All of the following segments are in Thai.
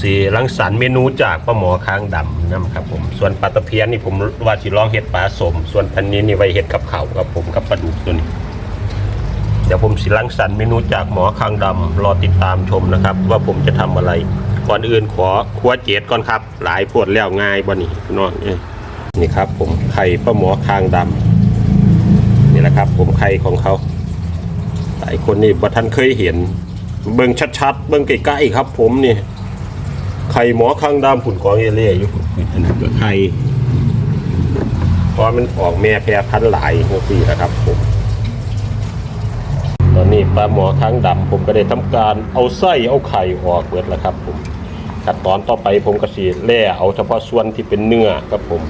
สีรังสรรค์เมนูจากป้าหมอค้างดำนะครับผม ส่วนปลาตะเพียนนี่ผมว่าสิลองเห็ดปลาสม ส่วนพันนี้นี่ไว้เห็ดกับเขาครับผมกับปลาดุกตัวนี้ เดี๋ยวผมสิรังสรรค์เมนูจากหมอค้างดำรอติดตามชมนะครับ ว่าผมจะทำอะไร ก่อนอื่นขอครัวเจ็ดก่อนครับ หลายพวดแล้วง่ายบ่นี่น้องนี่ครับ ผมไข่ป้าหมอค้างดำนี่แหละครับ ผมไข่ของเขาหลายคนนี่บ่ท่านเคยเห็นเบิ่งชัดๆ เบิ่งใกล้ๆครับผมนี่ ข่หมอข้างดำผุ่นกองเอเล่อยู่อันนั้นก็ไข่เพราะมันออกแม่แพรพันหลายหัวปีนะครับผมตอนนี้ปลาหมอข้างดำผมก็ได้ทำการเอาไส้เอาไข่ออกเบิดแล้วครับผมขั้นตอนต่อไปผมก็สีแล่เอาเฉพาะส่วนที่เป็นเนื้อครับผม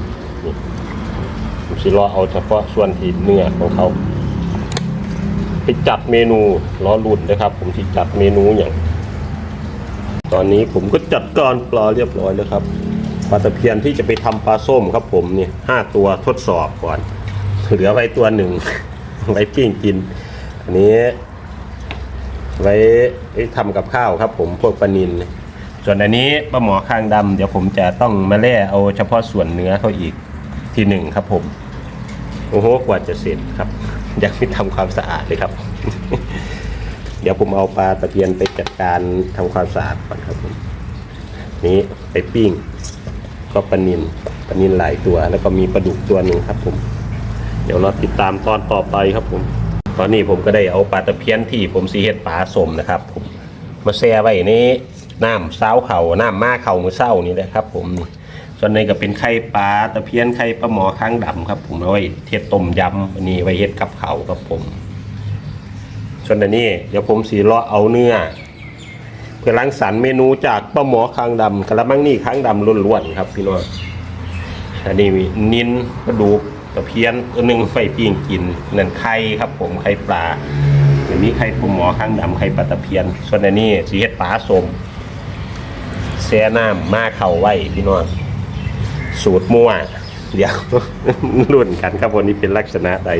ผมสิรอเอาเฉพาะส่วนที่เนื้อของเขาไปจัดเมนูล้อรุ่นนะครับ ผมที่จัดเมนูอย่าง ตอนนี้ผมก็จัดการปลาเรียบร้อยแล้วครับปลาตะเพียนที่จะไปทำปลาส้มครับ ผมเนี่ยห้าตัวทดสอบก่อน เหลือไว้ตัวหนึ่งไว้ปิ้งกิน อันนี้ ไว้ไว้ทำกับข้าวครับ ผมพวกปลานินส่วนอันนี้ปลาหมอคางดำเดี๋ยวผมจะต้องมาแล่เอาเฉพาะส่วนเนื้อเขาอีกทีหนึ่งครับ ผมโอ้โหกว่าจะเสร็จครับ ยังไม่ทำความสะอาดเลยครับ เดี๋ยวผมเอาปลาตะเพียนไปจัดการทำความสะอาดก่อนครับผมนี้ไปปิ้ง ก็ปลานินปลานินหลายตัว แล้วก็มีปลาดุกตัวหนึ่งครับ ผม เดี๋ยวเราติดตามตอนต่อไปครับผม ตอนนี้ผมก็ได้เอาปลาตะเพียนที่ผมสีเฮ็ดปลาสมนะครับ ผมมาแช่ไว้ในน้ำเซ้าเขาน้ำมาเข่ามือเศร้านี่แหละครับ ผม ส่วนในก็เป็นไข่ปลาตะเพียนไข่ปลาหมอค้างดำครับ ผมเอาไว้เทศต้มยำอันนี้ไว้เฮ็ดกับเขาครับผม ส่วนอันนี้เดี๋ยวผมสีเลาะเอาเนื้อ เพื่อล้างสรรเมนูจากป้าหมอค้างดำกระมังนี่ค้างดำล้วนๆครับพี่น้องอันนี้มีนินกระดูกตะเพียนตัวหนึ่งไฟปิ้งกินนั่นไข่ครับ ผมไข่ปลาอันนี้ไข่ปลาหมอค้างดำไข่ปลาตะเพียน ส่วนอันนี้สีเฮ็ดปลาสมแช่น้ำมาเข่าไว้พี่น้องสูตรมั่วเดี๋ยวรุ่นกันครับวันนี้เป็นลักษณะใด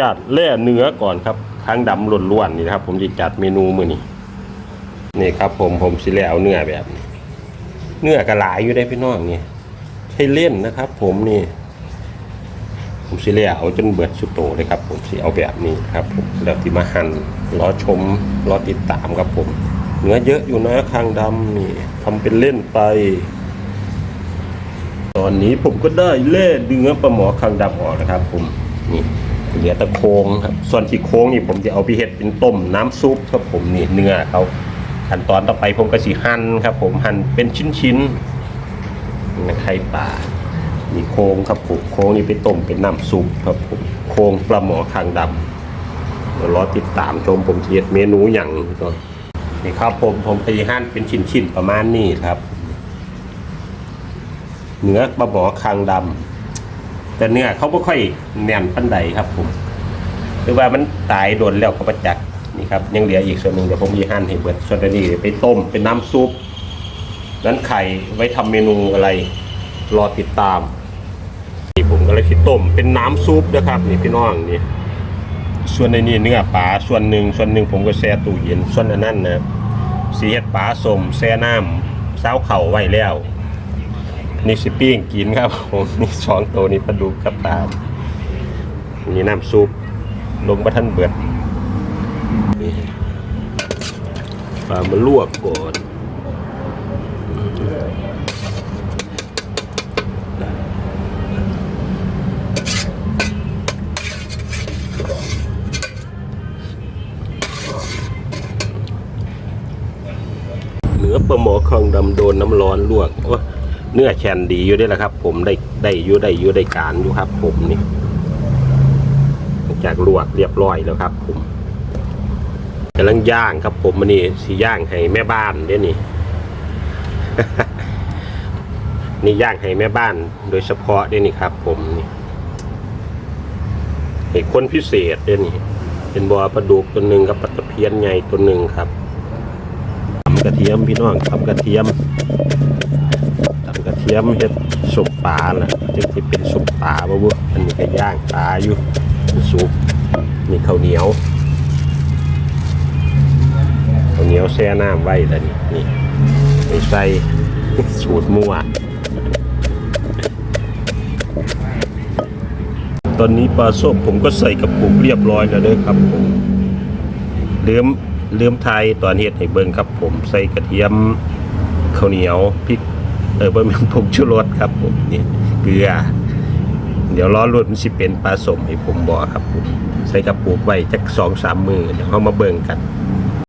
ญาติแล่เนื้อก่อนครับ ค้างดำล้วนๆนี่นะครับ ผมจะจัดเมนูมือนี้นี่ครับ ผมผมสิแล่เอาเนื้อแบบนี้เนื้อกระหลายอยู่ได้พี่น้องนี่ให้เล่นนะครับ ผมนี่ ผมสิแล่เอาจนเบิดสุดโตเลยครับ ผมสิเอาแบบนี้ครับ ผมแล้วที่มาหั่นรอชมรอติดตามครับผมเนื้อเยอะอยู่นะคางดำนี่ทำเป็นเล่นไป ตอนนี้ผมก็ได้เล่เนื้อปลาหมอคางดำออกนะครับ ผมนี่ เหลือตะโคงครับ ส่วนที่โค้งนี่ผมจะเอาไปเห็ดเป็นต้มน้ำซุปครับผมนี่เนื้อเขาขั้นตอนต่อไปผมก็สิหั่นครับ ผมหั่นเป็นชิ้นๆนะไข่ปลานี่โค้งครับผมโค้งนี่ไปต้มเป็นน้ำซุปครับผมโค้งปลาหมอคางดำเดี๋ยวรอติดตามชมผมจะเฮ็ดเมนูอย่างก่อนนี่ครับผมผมไปหั่นเป็นชิ้นๆประมาณนี้ครับ เนื้อปลาหมอคางดำ แต่เนื้อเขาไม่ค่อยแน่นปันใดครับผมหรือว่ามันตายโดนแล้วเขาประจักษ์นี่ครับยังเหลืออีกส่วนหนึ่งเดี๋ยวผมจะหั่นให้เบิดส่วนนี้ไปต้มเป็นน้ำซุปนั้นไข่ไว้ทำเมนูอะไรรอติดตามนี่ผมก็เลยคิดต้มเป็นน้ำซุปนะครับนี่พี่น้องนี่ส่วนในนี้เนื้อปลาส่วนหนึ่งส่วนหนึ่งผมก็แช่ตู้เย็นส่วนอันนั้นนะสีเห็ดปลาสมแช่น้ำเซ้าเข่าไว้แล้ว นี่สิปิ้งกินครับผมนี่สองตัวนี้ปลาดุกกับปลานี่น้ำซุปลงมาท่านเบิดนี่ปลามาลวกก่อนเนื้อปลาหมอคองดำโดนน้ำร้อนลวกโอ้ เนื้อแคนดีอยู่ด้แล้วครับ ผมได้ได้อยู่ได้อยู่ได้การอยู่ครับ ผมนี่จากลวกเรียบร้อยแล้วครับ ผมกำลังย่างครับ ผมมันนี่สีย่างให้แม่บ้านเด้นี่ นี่ย่างให้แม่บ้าน โดยเฉพาะเด้นี่ครับ ผมนี่ให้คนพิเศษเด้นี่ เป็นบัวปลาดุกตัวหนึ่งกับปลาตะเพียนใหญ่ตัวหนึ่งครับทำกระเทียมพี่น้องทำกระเทียมกระเที ยมเฮ็ดสุปปลานะจึงที่เป็นสุปปลาบ่บ่อันนี้ก็ย่างปลาอยู่สุปนี่ข้าวเหนียวข้าวเหนียวแช่น้ำไว้แล้วนี่นี่ไปใส่สูตรมั่วตอนนี้ปลาส้มผมก็ใส่กระปุกเรียบร้อยแล้วเด้อครับผมเลื่อมเลื่อมไทยตอนเฮ็ดให้เบิ่งครับผมใส่กระเทียมข้าวเหนียวพริก เออบะหม่ผงชูรสครับผมนี่เกลือ เดี๋ยวล้อรุ่นมันสิเป็นปลาสมให้ผมบอกครับผมใส่กระปุกไว้จักสองสามมือเดี๋ยวเขามาเบิ่งกัน